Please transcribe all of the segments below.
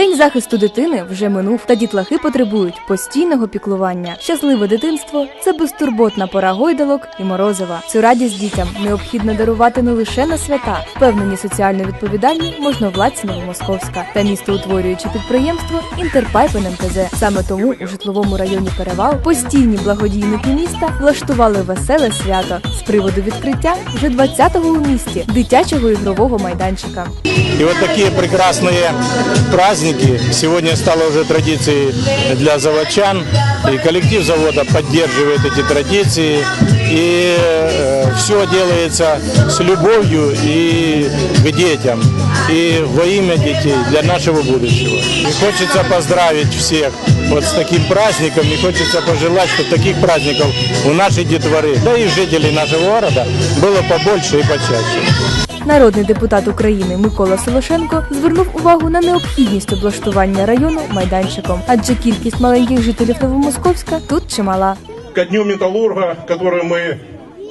День захисту дитини вже минув, та дітлахи потребують постійного піклування. Щасливе дитинство це безтурботна пора гойдалок і морозива. Цю радість дітям необхідно дарувати не лише на свята. Впевнені соціально відповідальні можновладці Новомосковська та містоутворююче підприємство Інтерпайпен МТЗ. Саме тому у житловому районі Перевал постійні благодійники міста влаштували веселе свято з приводу відкриття вже 20-го у місті дитячого ігрового майданчика. И вот такие прекрасные праздники сегодня стало уже традицией для заводчан. И коллектив завода поддерживает эти традиции. И все делается с любовью и к детям. И во имя детей, для нашего будущего. И хочется поздравить всех вот с таким праздником. И хочется пожелать, чтобы таких праздников у нашей детворы, да и жителей нашего города было побольше и почаще. Народний депутат України Микола Солошенко звернув увагу на необхідність облаштування району майданчиком, адже кількість маленьких жителів Новомосковська тут чимала. ко Дню Металлурга, который мы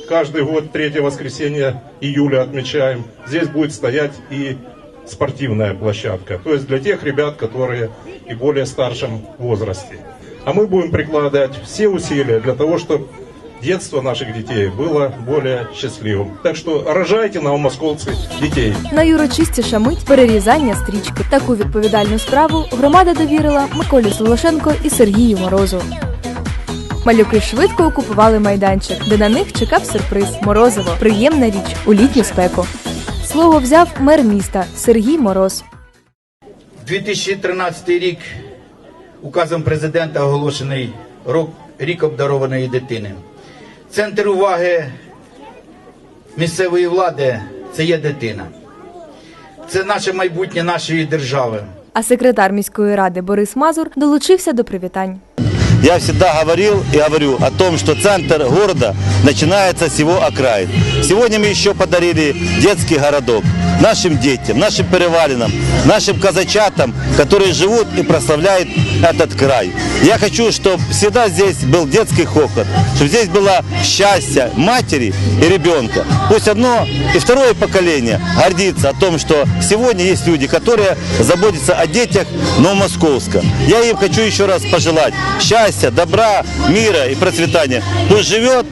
каждый год 3 воскресенья июля отмечаем, здесь будет стоять и спортивная площадка. То есть для тех ребят, которые и более старшем возрасте. А мы будем прикладывать все усилия для того, чтобы детство наших детей было более счастливым. Так что рожайте, новомосковцы, детей. Найурочистіша мить перерізання стрічки. Таку відповідальну справу громада довірила Миколі Солошенко і Сергію Морозу. Малюки швидко окупували майданчик, де на них чекав сюрприз морозиво, приємна річ у літню спеку. Слово взяв мер міста Сергій Мороз. 2013 рік указом президента оголошений рок- рік обдарованої дитини. Центр уваги місцевої влади це є дитина. Це наше майбутнє нашої держави. А секретар міської ради Борис Мазур долучився до привітань. Я всегда говорил и говорю о том, что центр города начинается с его окраин. Сегодня мы еще подарили детский городок нашим детям, нашим перевалинам, нашим казачатам, которые живут и прославляют этот край. Я хочу, чтобы всегда здесь был детский хохот, чтобы здесь было счастье матери и ребенка. Пусть одно и второе поколение гордится о том, что сегодня есть люди, которые заботятся о детях Новомосковска. Я им хочу еще раз пожелать счастья, добра, мира и процветания. Пусть живет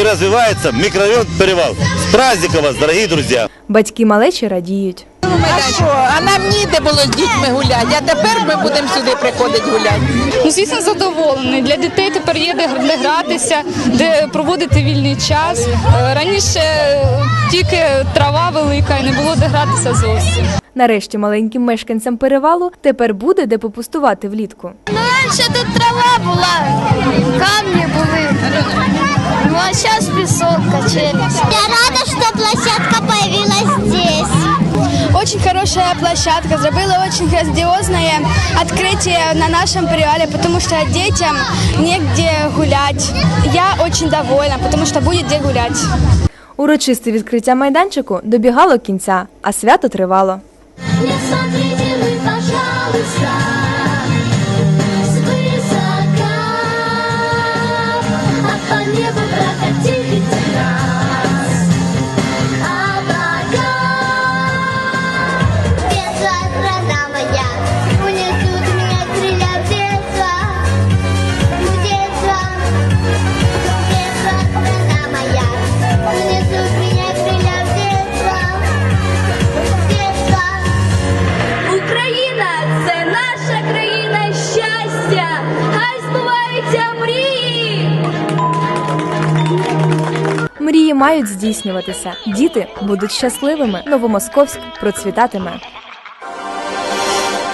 и развивается микрорайон Перевал. С праздником вас, дорогие друзья! Батьки малечі радіють. А що? А нам ніде було з дітьми гуляти, а тепер ми будемо сюди приходити гуляти. Ну, звісно, задоволений. Для дітей тепер є де, де гратися, де проводити вільний час. Е, Раніше е, тільки трава велика і не було де гратися зовсім. Нарешті маленьким мешканцям перевалу тепер буде де попустувати влітку Ну, раньше тут трава была, камни были. Ну, а сейчас песок, качели. Я рада, что площадка появилась здесь. Очень хорошая площадка, зробили очень грандиозное открытие на нашем перевале, потому что детям негде гулять. Я очень довольна, потому что будет где гулять. Урочисте відкриття майданчику добігало кінця, а свято тривало. Не смотрите вы, пожалуйста, Мрії мають здійснюватися. Діти будуть щасливими. Новомосковськ процвітатиме.